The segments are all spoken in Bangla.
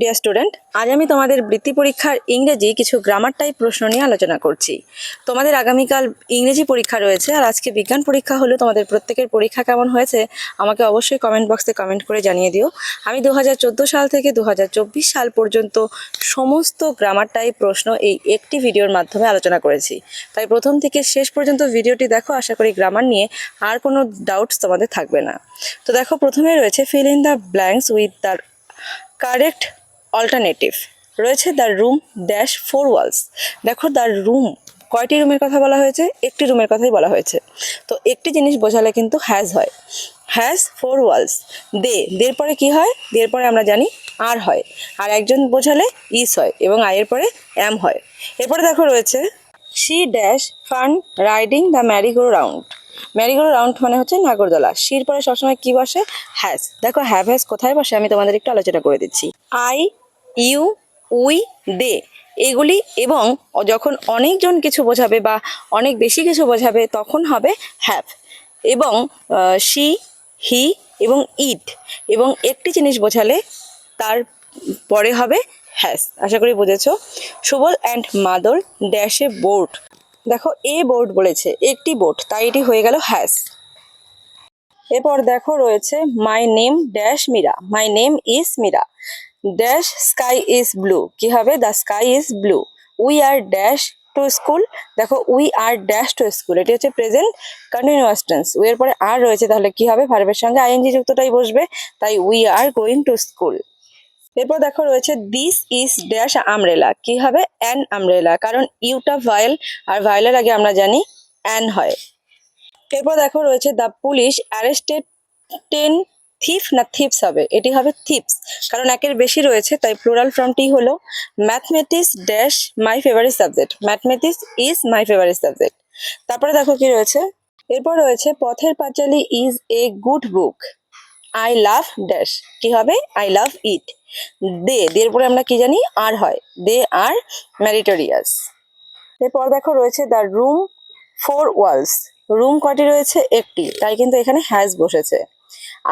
ডিয়ার স্টুডেন্ট আজ আমি তোমাদের বৃত্তি পরীক্ষার ইংরেজি কিছু গ্রামার টাইপ প্রশ্ন নিয়ে আলোচনা করছি। তোমাদের আগামীকাল ইংরেজি পরীক্ষা রয়েছে আর আজকে বিজ্ঞান পরীক্ষা হলো। তোমাদের প্রত্যেকের পরীক্ষা কেমন হয়েছে আমাকে অবশ্যই কমেন্ট বক্সে কমেন্ট করে জানিয়ে দিও। আমি দু হাজার চোদ্দ সাল থেকে দু হাজার চব্বিশ সাল পর্যন্ত সমস্ত গ্রামার টাইপ প্রশ্ন এই একটি ভিডিওর মাধ্যমে আলোচনা করেছি। তাই প্রথম থেকে শেষ পর্যন্ত ভিডিওটি দেখো। আশা করি গ্রামার নিয়ে আর কোনো ডাউটস তোমাদের থাকবে না। তো দেখো, প্রথমে রয়েছে fill in the blanks with the correct alternative রয়েছে the room dash four walls দেখো দ্য রুম কয়টি রুমের কথা বলা হয়েছে? একটি রুমের কথাই বলা হয়েছে। তো একটি জিনিস বোঝালে কিন্তু হ্যাজ হয়। হ্যাজ ফোর ওয়ালস দে, দের পরে কি হয়? দের পরে আমরা জানি আর হয়। আর একজন বোঝালে ইস হয় এবং আয়ের পরে অ্যাম হয়। এরপরে দেখো রয়েছে she dash fun riding the merry go round merry go round মানে হচ্ছে নাগরদোলা। শির পরে সবসময় কি বসে? হ্যাজ দেখো হ্যাভ হ্যাজ কোথায় বসে? আমি তোমাদের একটু আলোচনা করে দিচ্ছি। I you, we, they. এগুলি এবং যখন অনেকজন কিছু বোঝাবে বা অনেক বেশি কিছু বোঝাবে, তখন হবে হ্যাভ এবং শি হি এবং ইট এবং একটি জিনিস বোঝালে তার পরে হবে হ্যাস আশা করি বুঝেছ? সুবল অ্যান্ড মাদর ড্যাশে বোর্ড দেখো, এ বোর্ড বলেছে, একটি বোর্ড তাই এটি হয়ে গেল হ্যাস এরপর দেখো রয়েছে my name dash Meera my name is Meera dash sky is blue কি হবে? The sky is blue we are dash to school দেখো we are dash to school এটি হচ্ছে প্রেজেন্ট কন্টিনিউয়াস টেন্স উই এর পরে আর রয়েছে, তাহলে কি হবে? ভার্বের সঙ্গে আইএনজি যুক্তটাই বসবে, তাই we are going to school এরপর দেখো, রয়েছে দিস ইজ ড্যাশ আমরেলা কি হবে? অ্যান আমরেলা কারণ ইউটা ভায়েল আর ভায়েলের আগে আমরা জানি অ্যান হয়। এরপর দেখো, রয়েছে the police arrested ten thief না থিপস হবে? এটি হবে থিপস। কারণ একের বেশি রয়েছে, তাই প্লুরাল ফর্মটি হলো mathematics dash my favourite subject. Mathematics is my favourite subject. তারপরে দেখো কি রয়েছে। এরপর রয়েছে, Pather Panchali is a good book. I love dash. কি হবে? আই লাভ ইট। দে দের পরে আমরা কি জানি? আর হয়। দে আর ম্যারিটোরিয়াস এরপর দেখো রয়েছে the room four walls. Room কটি রয়েছে? একটি। তাই কিন্তু এখানে হ্যাজ বসেছে।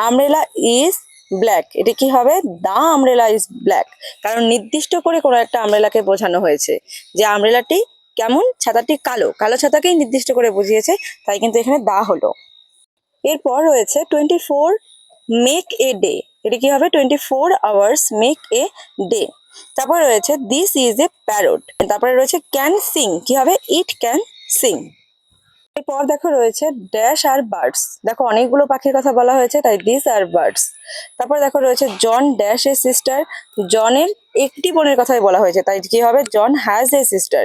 আমরেলা ইজ ব্ল্যাক এটি কি হবে? দা আমরেলা ইজ ব্ল্যাক কারণ নির্দিষ্ট করে কোনো একটা আমরেলাকে বোঝানো হয়েছে যে আমরেলাটি কেমন? ছাতাটি কালো। কালো ছাতাকেই নির্দিষ্ট করে বুঝিয়েছে, তাই কিন্তু এখানে দা হলো। এরপর রয়েছে twenty four make a day এটি কি হবে? Twenty four hours make a day তারপরে রয়েছে দিস ইজ এ প্যারোট তারপরে রয়েছে ক্যান সিং কি হবে? ইট ক্যান সিং এরপর দেখো রয়েছে ড্যাশ আর বার্ডস দেখো অনেকগুলো পাখির কথা বলা হয়েছে, তাই দিস আর বার্ডস তারপর দেখো রয়েছে জন ড্যাশ এ সিস্টার জনের একটি বোনের কথাই বলা হয়েছে, তাই কি হবে? John has a sister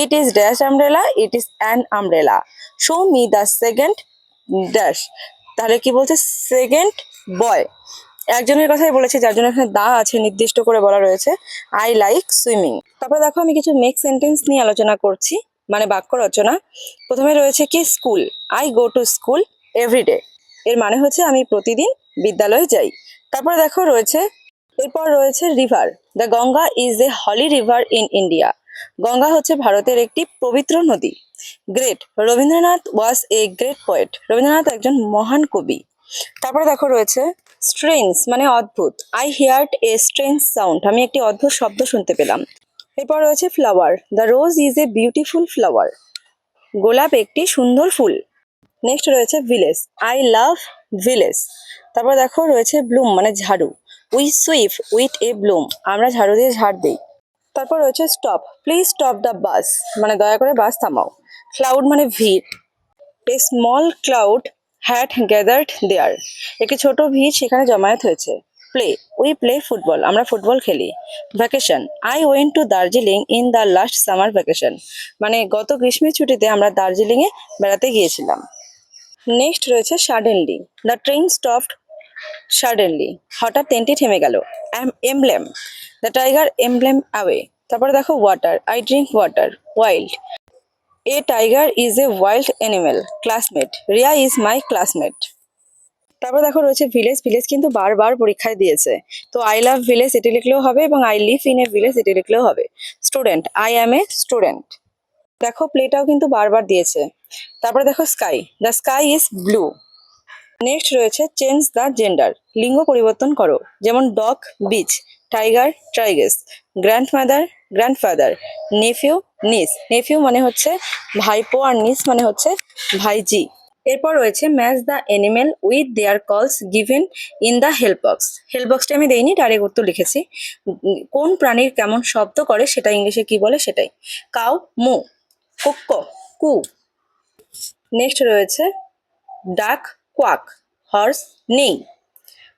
it is dash umbrella it is an umbrella show me the second dash তাহলে কি বলছে? সেকেন্ড বয় একজনের কথাই বলেছে, যার জন্য এখানে দা আছে, নির্দিষ্ট করে বলা রয়েছে। আই লাইক সুইমিং তারপরে দেখো আমি কিছু মেক সেন্টেন্স নিয়ে আলোচনা করছি। মানে বাক্য রচনা, প্রথমে রয়েছে কি school? I go to school everyday এর মানে হচ্ছে আমি প্রতিদিন বিদ্যালয়ে যাই। তারপরে দেখো রয়েছে, এরপর রয়েছে river the Ganga is a holy river in India Ganga হচ্ছে ভারতের একটি পবিত্র নদী। Great Rabindranath was a great poet Rabindranath একজন মহান কবি। তারপরে দেখো রয়েছে স্ট্রেন্স মানে অদ্ভুত। I heard a strange sound আমি একটি অদ্ভুত শব্দ শুনতে পেলাম। এরপর রয়েছে flower the rose is a beautiful flower গোলাপ একটি সুন্দর ফুল। নেক্সট রয়েছে ভিলেজ আই লাভ ভিলেজ তারপর দেখো রয়েছে ব্লুম মানে ঝাড়ু। We sweep with a broom আমরা ঝাড়ু দিয়ে ঝাড় দিই। তারপর রয়েছে stop please stop the bus মানে দয়া করে বাস থামাও। ক্লাউড মানে ভিড়। A small cloud had gathered there একটি ছোট ভিড় সেখানে জমায়েত হয়েছে। প্লে উই প্লে ফুটবল আমরা ফুটবল খেলি। Vacation I went to Darjeeling in the last summer vacation মানে গত গ্রীষ্মের ছুটিতে আমরা দার্জিলিংয়ে বেড়াতে গিয়েছিলাম। নেক্সট রয়েছে suddenly the train stopped suddenly হঠাৎ ট্রেনটি থেমে গেল। Emblem the tiger emblem away তারপরে দেখো water I drink water wild a tiger is a wild animal classmate Riya is my classmate তারপর দেখো রয়েছে ভিলেজ ভিলেজ কিন্তু বারবার পরীক্ষায় দিয়েছে। তো আই লাভ ভিলেজ এটি লিখলেও হবে এবং I live in a village এটি লিখলেও হবে। Student I am a student দেখো প্লেটাও কিন্তু বারবার দিয়েছে। তারপরে দেখো sky the sky is blue next রয়েছে চেঞ্জ দ্য জেন্ডার লিঙ্গ পরিবর্তন করো। যেমন dog bitch tiger tigress grandmother grandfather nephew niece nephew মানে হচ্ছে ভাইপো আর নিস মানে হচ্ছে ভাইজি। এরপর রয়েছে match the animal with their calls given in the help box help বক্সটা আমি দেইনি ডাইরেক্ট উত্তর লিখেছি। কোন প্রাণীর কেমন শব্দ করে সেটা ইংলিশে কি বলে? সেটাই। কাউ, মু, কুক্ক, কু। নেক্সট রয়েছে ডাক কোয়াক হর্স নেই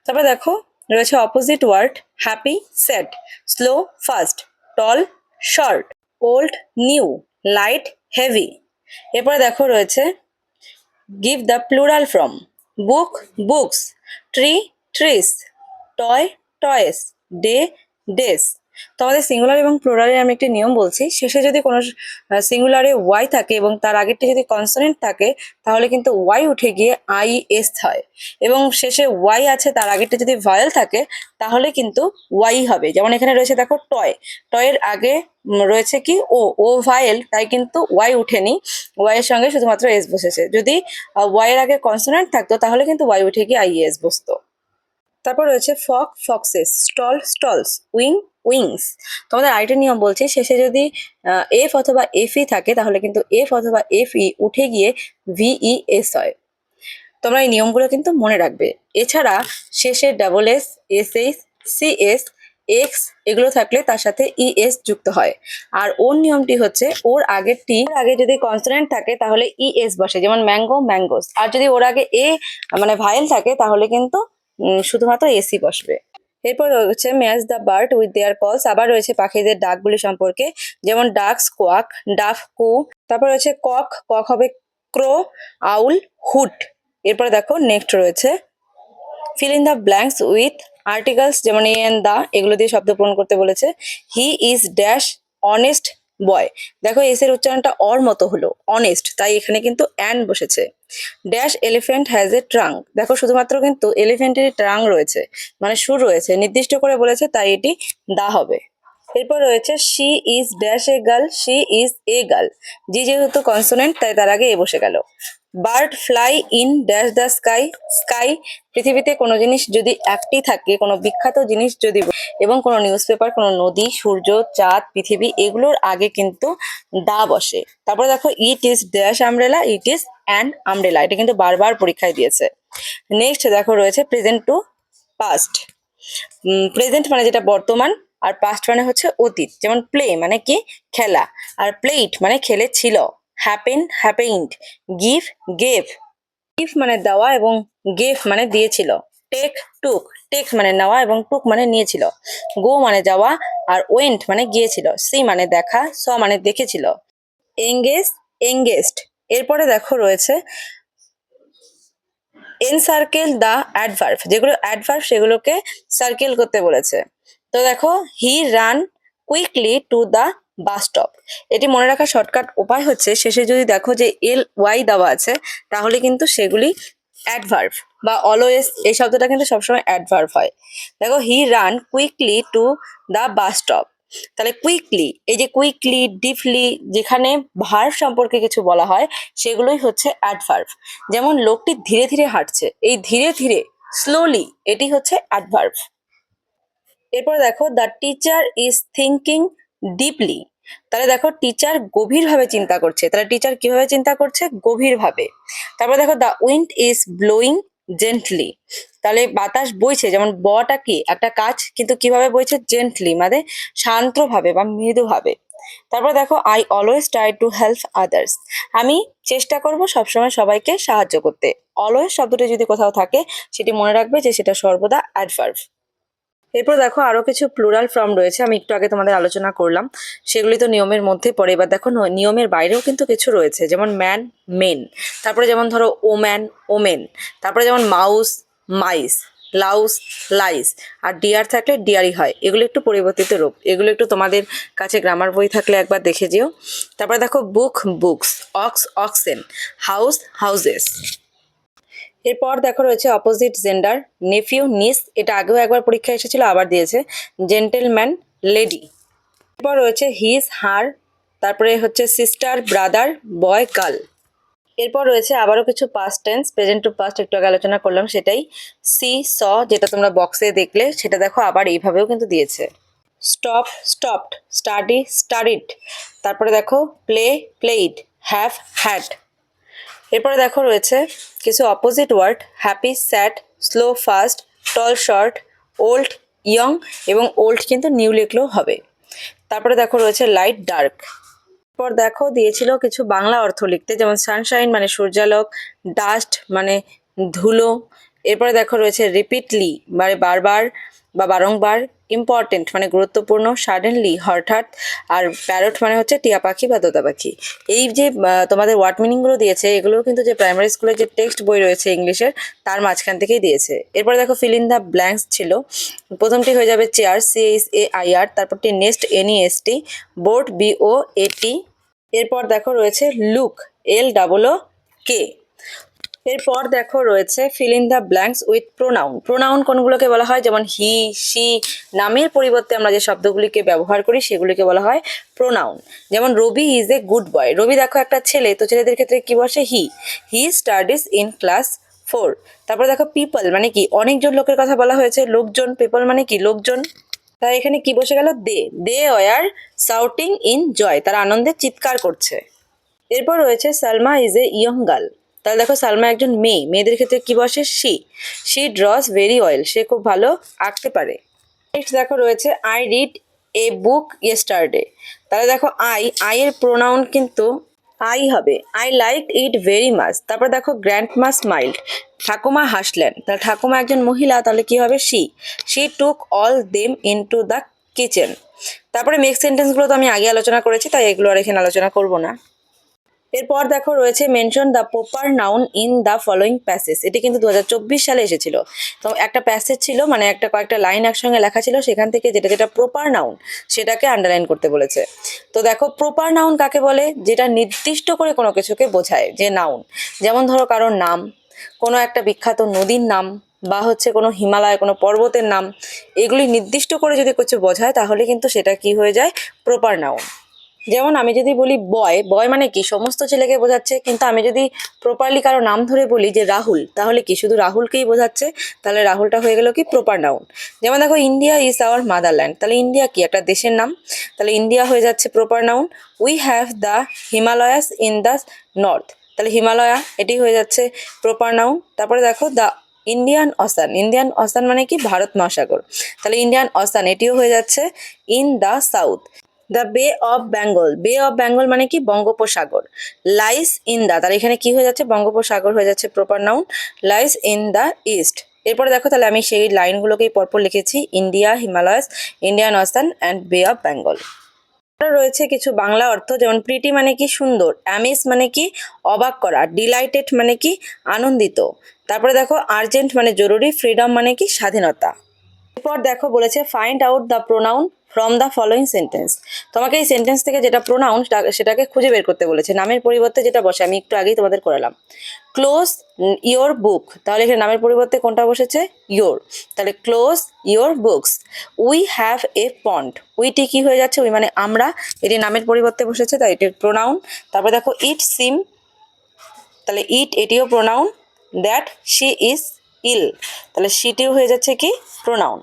তারপর দেখো, রয়েছে opposite word happy sad slow fast tall short old new light heavy এরপরে দেখো রয়েছে Give the plural from book, books, tree, trees, toy, toys, day, days. তো আমাদের সিঙ্গুলার এবং প্লুরালের আমি একটি নিয়ম বলছি। শেষে যদি কোনো সিঙ্গুলারে ওয়াই থাকে এবং তার আগেরটি যদি কনসোনেন্ট থাকে, তাহলে কিন্তু ওয়াই উঠে গিয়ে আই এস হয়। এবং শেষে ওয়াই আছে, তার আগেরটি যদি ভয়েল থাকে, তাহলে কিন্তু ওয়াই হবে। যেমন এখানে রয়েছে দেখো টয় টয়ের আগে রয়েছে কি? ও ও ভায়েল তাই কিন্তু ওয়াই উঠেনি। ওয়াইয়ের সঙ্গে শুধুমাত্র এস বসেছে। যদি ওয়াইয়ের আগে কনসোনেন্ট থাকতো, তাহলে কিন্তু ওয়াই উঠে গিয়ে আই এস বসতো। তারপর রয়েছে fox, foxes, stall, stalls, wing wings তোমাদের আরেকটা নিয়ম বলছি, শেষে যদি এফ অথবা এফ ই থাকে, তাহলে কিন্তু এফ অথবা এফ ই উঠে গিয়ে ভিই এস হয়। তোমরা এই নিয়মগুলো কিন্তু মনে রাখবে। এছাড়া শেষে double S S H C S X এগুলো থাকলে তার সাথে ই এস যুক্ত হয়। আর ওর নিয়মটি হচ্ছে, ওর আগের টি আগে যদি কনসোনেন্ট থাকে, তাহলে ই এস বসে, যেমন ম্যাঙ্গো ম্যাঙ্গোস আর যদি ওর আগে এ মানে ভাইল থাকে, তাহলে কিন্তু শুধুমাত্র এসি বসবে। এরপর রয়েছে match the bird with their calls, আবার রয়েছে পাখিদের ডাকগুলি সম্পর্কে, যেমন ডাকস কোয়াক ডাফ কু, তারপর রয়েছে কক কক হবে ক্রো, আউল, হুট। এরপরে দেখো নেক্সট রয়েছে fill in the blanks with articles যেমন এ এন দা এগুলো দিয়ে শব্দ পূরণ করতে বলেছে। He is dash honest boy দেখো এস এর উচ্চারণটা অর মতো হলো অনেস্ট তাই এখানে কিন্তু অ্যান বসেছে। Dash elephant has a trunk দেখো শুধুমাত্র কিন্তু এলিফেন্টের ট্রাং রয়েছে মানে সুর রয়েছে, নির্দিষ্ট করে বলেছে তাই এটি দা হবে। এরপর রয়েছে she is dash a girl she is a girl G যেহেতু কনসোনেন্ট তাই তার আগে এ বসে গেল। Bird fly in dash the sky sky পৃথিবীতে কোনো জিনিস যদি একটি থাকে, কোনো বিখ্যাত জিনিস যদি এবং কোনো নিউজ পেপার কোনো নদী, সূর্য, চাঁদ, পৃথিবী, এগুলোর আগে কিন্তু দা বসে। তারপরে দেখো, it is dash umbrella, it is and umbrella. এটা কিন্তু বারবার পরীক্ষায় দিয়েছে। নেক্সট দেখো, রয়েছে প্রেজেন্ট টু পাস্ট। প্রেজেন্ট মানে যেটা বর্তমান, আর পাস্ট মানে হচ্ছে অতীত। যেমন প্লে মানে কি? খেলা। আর প্লেট মানে খেলেছিল happen happened give gave gift মানে দেওয়া এবং গেফ মানে দিয়েছিল। টেক টুক টেক মানে নেওয়া এবং টুক মানে নিয়েছিল। গো মানে যাওয়া আর ওয়েন্ট মানে গিয়েছিল। সি মানে দেখা স মানে দেখেছিল। এঙ্গেজ এঙ্গেজড এরপরে দেখো রয়েছে এনসার্কেল দ্য অ্যাডভার্ভ যেগুলো অ্যাডভার্ভ সেগুলোকে সার্কেল করতে বলেছে। তো দেখো he ran quickly to the bus stop. এটি মনে রাখার শর্টকাট উপায় হচ্ছে, শেষে যদি দেখো যে এল ওয়াই দেওয়া আছে, তাহলে কিন্তু সেগুলি অ্যাডভার্ভ বা অলওয়েজ এই শব্দটা কিন্তু সবসময় অ্যাডভার্ভ হয়। দেখো he ran quickly to the bus stop তাহলে কুইকলি এই যে কুইকলি ডিপলি যেখানে ভার্ভ সম্পর্কে কিছু বলা হয়, সেগুলোই হচ্ছে অ্যাডভার্ভ যেমন লোকটি ধীরে ধীরে হাঁটছে, এই ধীরে ধীরে স্লোলি এটি হচ্ছে অ্যাডভার্ভ এরপর দেখো the teacher is thinking deeply তাহলে দেখো টিচার গভীরভাবে চিন্তা করছে। তাহলে টিচার কীভাবে চিন্তা করছে? গভীরভাবে। তারপর দেখো the wind is blowing gently তাহলে বাতাস বইছে, যেমন বটা কি? একটা কাজ কিন্তু কীভাবে বইছে? জেন্টলি মানে শান্তভাবে বা মৃদুভাবে। তারপর দেখো I always try to help others আমি চেষ্টা করব সবসময় সবাইকে সাহায্য করতে। অলওয়েজ শব্দটি যদি কোথাও থাকে, সেটি মনে রাখবে যে সেটা সর্বদা অ্যাডভার্ভ এরপর দেখো আরও কিছু প্লুরাল ফর্ম রয়েছে, আমি একটু আগে তোমাদের আলোচনা করলাম। সেগুলি তো নিয়মের মধ্যে পড়ে। এবার দেখো নিয়মের বাইরেও কিন্তু কিছু রয়েছে, যেমন ম্যান মেন তারপরে যেমন ধরো ওম্যান ওমেন তারপরে যেমন মাউস মাইস লাউস লাইস আর ডিয়ার থাকলে ডিয়ারই হয়। এগুলো একটু পরিবর্তিত রূপ। এগুলো একটু তোমাদের কাছে গ্রামার বই থাকলে একবার দেখে যেও। তারপরে দেখো book books ox oxen house houses এরপর দেখো রয়েছে অপোজিট জেন্ডার নেফিউ নিস এটা আগেও একবার পরীক্ষা এসেছিল, আবার দিয়েছে জেন্টেলম্যান লেডি এরপর রয়েছে হিজ হার তারপরে হচ্ছে সিস্টার ব্রাদার বয় গার্ল এরপর রয়েছে আবারও কিছু past tense present to past একটু আগে আলোচনা করলাম, সেটাই সি স যেটা তোমরা বক্সে দেখলে, সেটা দেখো আবার এইভাবেও কিন্তু দিয়েছে। স্টপ স্টপড স্টাডি স্টাডিড তারপরে দেখো প্লে প্লেইড হ্যাভ হ্যাড এরপরে দেখো রয়েছে কিছু opposite word happy sad slow fast tall short old young এবং ওল্ড কিন্তু নিউ লিখলেও হবে। তারপরে দেখো রয়েছে লাইট ডার্ক পর দেখো দিয়েছিল কিছু বাংলা অর্থ লিখতে, যেমন সানশাইন মানে সূর্যালোক ডাস্ট মানে ধুলো। এরপরে দেখো রয়েছে রিপিটলি মানে বারবার। বা বারংবার ইম্পর্টেন্ট মানে গুরুত্বপূর্ণ সাডেনলি হঠাৎ, আর প্যারট মানে হচ্ছে টিয়া পাখি বা তোতা পাখি। এই যে তোমাদের ওয়ার্ড মিনিংগুলো দিয়েছে এগুলো কিন্তু যে প্রাইমারি স্কুলের যে টেক্সট বই রয়েছে ইংলিশের তার মাঝখান থেকেই দিয়েছে। এরপরে দেখো ফিল ইন দ্য ব্ল্যাঙ্কস ছিল। প্রথমটি হয়ে যাবে chair C A I R তারপরটি next N E T board B O A T এরপর দেখো রয়েছে লুক এল ডাবল কে এরপর দেখো রয়েছে fill in the blanks with pronoun pronoun কোনগুলোকে বলা হয়? যেমন হি সি নামের পরিবর্তে আমরা যে শব্দগুলিকে ব্যবহার করি, সেগুলিকে বলা হয় প্রোনাউন যেমন রবি ইজ এ গুড বয় রবি দেখো একটা ছেলে, তো ছেলেদের ক্ষেত্রে কি বসে? He he studies in class four তারপর দেখো পিপল মানে কি? অনেকজন লোকের কথা বলা হয়েছে। লোকজন পিপল মানে কি? লোকজন। তাই এখানে কি বসে গেল? দে। দে ওয়ার সাউটিং ইন জয় তারা আনন্দে চিৎকার করছে। এরপর রয়েছে Salma is a young girl তাহলে দেখো সালমা একজন মেয়ে। মেয়েদের ক্ষেত্রে কি বসে? She. She draws very well সে খুব ভালো আঁকতে পারে। নেক্সট দেখো রয়েছে I read a book yesterday তাহলে দেখো আই আই এর প্রোনাউন কিন্তু আই হবে। I like it very much তারপর দেখো গ্র্যান্ড মা স্মাইল্ড ঠাকুমা হাসলেন। তাহলে ঠাকুমা একজন মহিলা, তাহলে কি হবে? She. She took all them in to the kitchen তারপরে নেক্সট সেন্টেন্সগুলো তো আমি আগে আলোচনা করেছি, তাই এগুলো আর এখানে আলোচনা করব না। এরপর দেখো রয়েছে mention the proper noun in the following passage এটি কিন্তু দু হাজার চব্বিশ সালে এসেছিল। তো একটা প্যাসেজ ছিল মানে একটা কয়েকটা লাইন একসঙ্গে লেখা ছিল, সেখান থেকে যেটা যেটা প্রপার নাউন সেটাকে আন্ডারলাইন করতে বলেছে। তো দেখো প্রপার নাউন কাকে বলে? যেটা নির্দিষ্ট করে কোনো কিছুকে বোঝায়, যে নাউন যেমন ধরো কারোর নাম, কোনো একটা বিখ্যাত নদীর নাম, বা হচ্ছে কোনো হিমালয়, কোনো পর্বতের নাম, এগুলি নির্দিষ্ট করে যদি কিছু বোঝায়, তাহলে কিন্তু সেটা কি হয়ে যায়? প্রপার নাউন যেমন আমি যদি বলি বয় বয় মানে কি? সমস্ত ছেলেকে বোঝাচ্ছে, কিন্তু আমি যদি প্রপারলি কারও নাম ধরে বলি যে রাহুল, তাহলে কি শুধু রাহুলকেই বোঝাচ্ছে? তাহলে রাহুলটা হয়ে গেল কি? প্রপার নাউন যেমন দেখো ইন্ডিয়া ইজ আওয়ার মাদারল্যান্ড তাহলে ইন্ডিয়া কি? একটা দেশের নাম। তাহলে ইন্ডিয়া হয়ে যাচ্ছে proper noun we have the Himalayas in the north তাহলে হিমালয়া এটি হয়ে যাচ্ছে প্রপার নাউন তারপরে দেখো the Indian Ocean Indian Ocean মানে কি? ভারত মহাসাগর। তাহলে ইন্ডিয়ান অসান এটিও হয়ে যাচ্ছে in the south the Bay of Bengal Bay of Bengal মানে কি? বঙ্গোপসাগর। লাইস ইন দ্য তাহলে এখানে কি হয়ে যাচ্ছে? বঙ্গোপসাগর হয়ে যাচ্ছে proper noun lies in the east এরপরে দেখো তাহলে আমি সেই লাইনগুলোকেই পরপর লিখেছি। India Himalayas Indian Ocean and Bay of Bengal রয়েছে কিছু বাংলা অর্থ, যেমন প্রিটি মানে কি? সুন্দর। অ্যামিস মানে কি? অবাক করা। ডিলাইটেড মানে কি? আনন্দিত। তারপরে দেখো আর্জেন্ট মানে জরুরি। ফ্রিডম মানে কি? স্বাধীনতা। এরপর দেখো বলেছে find out the pronoun from the following sentence তোমাকে এই সেন্টেন্স থেকে যেটা প্রোনাউন সেটাকে খুঁজে বের করতে বলেছে। নামের পরিবর্তে যেটা বসে, আমি একটু আগেই তোমাদের করালাম। ক্লোজ ইয়োর বুক তাহলে এখানে নামের পরিবর্তে কোনটা বসেছে? ইয়োর তাহলে close your books we have a pond witty কি হয়ে যাচ্ছে? উই মানে আমরা। এটি নামের পরিবর্তে বসেছে, তাই এটির প্রোনাউন তারপর দেখো ইট সিম তাহলে ইট এটিও pronoun that she is ill তাহলে শিটিও হয়ে যাচ্ছে কি? প্রোনাউন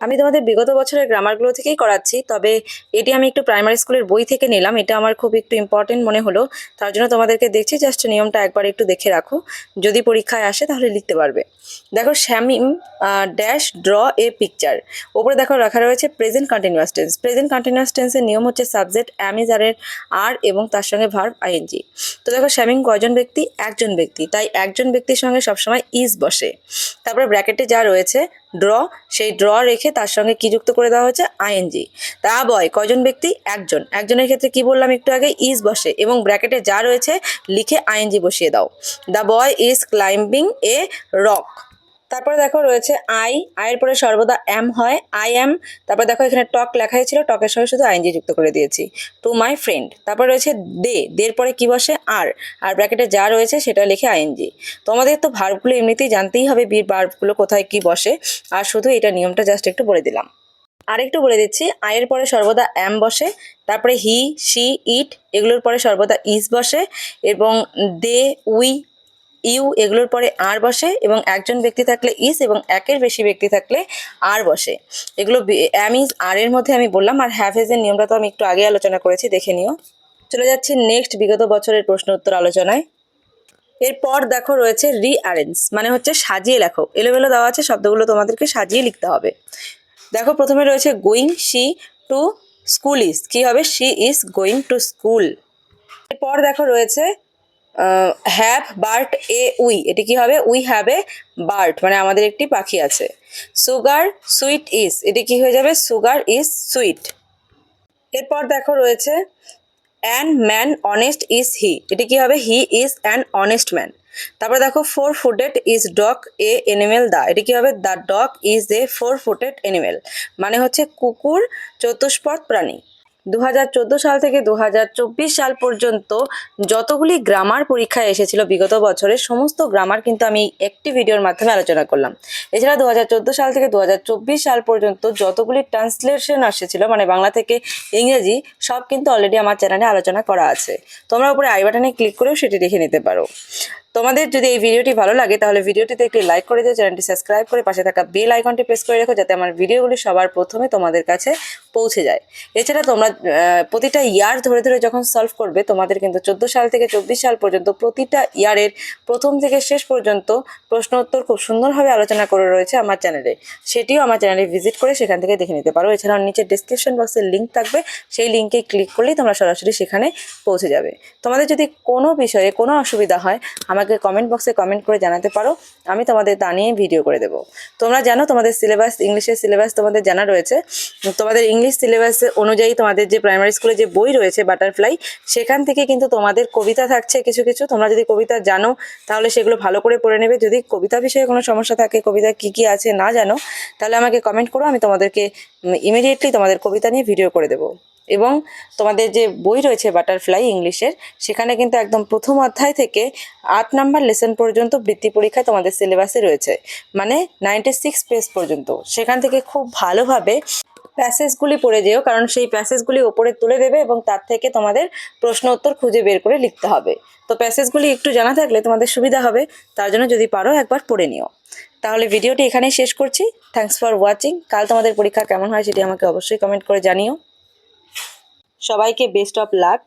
আমি তোমাদের বিগত বছরের গ্রামারগুলো থেকেই করাচ্ছি, তবে এটি আমি একটু প্রাইমারি স্কুলের বই থেকে নিলাম। এটা আমার খুব একটু ইম্পর্টেন্ট মনে হলো। তার জন্য তোমাদেরকে দেখছি জাস্ট নিয়মটা একবার একটু দেখে রাখো। যদি পরীক্ষায় আসে তাহলে লিখতে পারবে। দেখো, Shamim dash draw a picture ওপরে দেখো, রাখা রয়েছে present continuous tense present continuous টেন্সের নিয়ম হচ্ছে সাবজেক্ট অ্যামিজারের আর এবং তার সঙ্গে ভার্ব আইএনজি তো দেখো শ্যামিং কয়জন ব্যক্তি? একজন ব্যক্তি। তাই একজন ব্যক্তির সঙ্গে সবসময় ইজ বসে। তারপরে ব্র্যাকেটে যা রয়েছে ড্র, সেই ড্র রেখে তার সঙ্গে কি যুক্ত করে দেওয়া হয়েছে? আইএনজি তা বয়, কয়জন ব্যক্তি? একজন। একজনের ক্ষেত্রে কি বললাম একটু আগে? ইজ বসে এবং ব্র্যাকেটে যা রয়েছে লিখে আইএনজি বসিয়ে দাও। The boy is climbing a rock. তারপরে দেখো রয়েছে আই আয়ের পরে সর্বদা এম হয়, আই এম, তারপরে দেখো এখানে টক লেখাই ছিল, টকের সঙ্গে শুধু আইনজি যুক্ত করে দিয়েছি। টু মাই ফ্রেন্ড, তারপরে রয়েছে দে দের পরে কি বসে? আর আর ব্র্যাকেটে যা রয়েছে সেটা লিখে আইএনজি তোমাদের তো ভার্বগুলো এমনিতেই জানতেই হবে বীর ভার্বগুলো কোথায় কি বসে, আর শুধু এটা নিয়মটা জাস্ট একটু বলে দিলাম। আরেকটু বলে দিচ্ছি আয়ের পরে সর্বদা অ্যাম বসে, তারপরে হি, শি, ইট, এগুলোর পরে সর্বদা ইস বসে, এবং দে, উই ইউ এগুলোর পরে আর বসে এবং একজন ব্যক্তি থাকলে ইস এবং একের বেশি ব্যক্তি থাকলে আর বসে। এগুলো অ্যাম ইজ আর এর মধ্যে আমি বললাম আর হ্যাভ এর নিয়মটা তো আমি একটু আগে আলোচনা করেছি, দেখে নিও। চলে যাচ্ছি নেক্সট বিগত বছরের প্রশ্ন উত্তর আলোচনায়। এরপর দেখো রয়েছে রি রিঅ্যারেঞ্জ মানে হচ্ছে সাজিয়ে লেখো। এলোমেলো দেওয়া আছে, শব্দগুলো তোমাদেরকে সাজিয়ে লিখতে হবে। দেখো প্রথমে রয়েছে going she to school is কি হবে? She is going to school এরপর দেখো রয়েছে হ্যাভ বার্ট এ উই এটি কি হবে? উই হ্যাভ এ বার্ট মানে আমাদের একটি পাখি আছে। সুগার সুইট ইজ এটি কি হয়ে যাবে? সুগার ইজ সুইট এরপর দেখো রয়েছে an man honest is he এটি কি হবে? He is an honest man তারপরে দেখো four footed is dog a animal the এটি কি হবে? The dog is a four footed animal মানে হচ্ছে কুকুর চতুষ্পদ প্রাণী। দু হাজার চোদ্দ সাল থেকে দু হাজার চব্বিশ সাল পর্যন্ত যতগুলি গ্রামার পরীক্ষায় এসেছিল বিগত বছরের, সমস্ত গ্রামার কিন্তু আমি একটি ভিডিওর মাধ্যমে আলোচনা করলাম। এছাড়া দু হাজার চোদ্দ সাল থেকে দু হাজার চব্বিশ সাল পর্যন্ত যতগুলি ট্রান্সলেশন আসেছিল মানে বাংলা থেকে ইংরেজি, সব কিন্তু অলরেডি আমার চ্যানেলে আলোচনা করা আছে। তোমরা উপরে আই বাটনে ক্লিক করেও সেটি দেখে নিতে পারো। তোমাদের যদি এই ভিডিওটি ভালো লাগে, তাহলে ভিডিওটিতে একটি লাইক করে দিও, চ্যানেলটি সাবস্ক্রাইব করে পাশে থাকা বেল আইকনটি প্রেস করে রেখো, যাতে আমার ভিডিওগুলি সবার প্রথমে তোমাদের কাছে পৌঁছে যায়। এছাড়া তোমরা প্রতিটা ইয়ার ধরে ধরে যখন সলভ করবে, তোমাদের কিন্তু চোদ্দ সাল থেকে চব্বিশ সাল পর্যন্ত প্রতিটা ইয়ারের প্রথম থেকে শেষ পর্যন্ত প্রশ্ন উত্তর খুব সুন্দরভাবে আলোচনা করে রয়েছে আমার চ্যানেলে সেটিও আমার চ্যানেলে ভিজিট করে সেখান থেকে দেখে নিতে পারো। এছাড়াও নিচে ডিসক্রিপশন বক্সের লিঙ্ক থাকবে, সেই লিঙ্কে ক্লিক করলেই তোমরা সরাসরি সেখানে পৌঁছে যাবে। তোমাদের যদি কোনো বিষয়ে কোনো অসুবিধা হয় আমাকে কমেন্ট বক্সে কমেন্ট করে জানাতে পারো। আমি তোমাদের তা নিয়ে ভিডিও করে দেবো। তোমরা জানো তোমাদের সিলেবাস ইংলিশের সিলেবাস তোমাদের জানা রয়েছে। তোমাদের ইংলিশ সিলেবাস অনুযায়ী তোমাদের যে প্রাইমারি স্কুলে যে বই রয়েছে বাটারফ্লাই সেখান থেকে কিন্তু তোমাদের কবিতা থাকছে কিছু কিছু। তোমরা যদি কবিতা জানো, তাহলে সেগুলো ভালো করে পড়ে নেবে। যদি কবিতা বিষয়ে কোনো সমস্যা থাকে, কবিতা কী কী আছে না জানো, তাহলে আমাকে কমেন্ট করো। আমি তোমাদেরকে ইমিডিয়েটলি তোমাদের কবিতা নিয়ে ভিডিও করে দেবো। এবং তোমাদের যে বই রয়েছে বাটারফ্লাই ইংলিশের সেখানে কিন্তু একদম প্রথম অধ্যায় থেকে আট নাম্বার লেসন পর্যন্ত বৃত্তি পরীক্ষায় তোমাদের সিলেবাসে রয়েছে। মানে নাইনটি সিক্স পেজ পর্যন্ত। সেখান থেকে খুব ভালোভাবে প্যাসেজগুলি পড়ে যেও, কারণ সেই প্যাসেজগুলি ওপরে তুলে দেবে এবং তার থেকে তোমাদের প্রশ্ন উত্তর খুঁজে বের করে লিখতে হবে। তো প্যাসেজগুলি একটু জানা থাকলে তোমাদের সুবিধা হবে, তার জন্য যদি পারো একবার পড়ে নিও। তাহলে ভিডিওটি এখানেই শেষ করছি। থ্যাঙ্কস ফর ওয়াচিং কাল তোমাদের পরীক্ষা কেমন হয় সেটি আমাকে অবশ্যই কমেন্ট করে জানিও। সবাইকে বেস্ট অফ লাক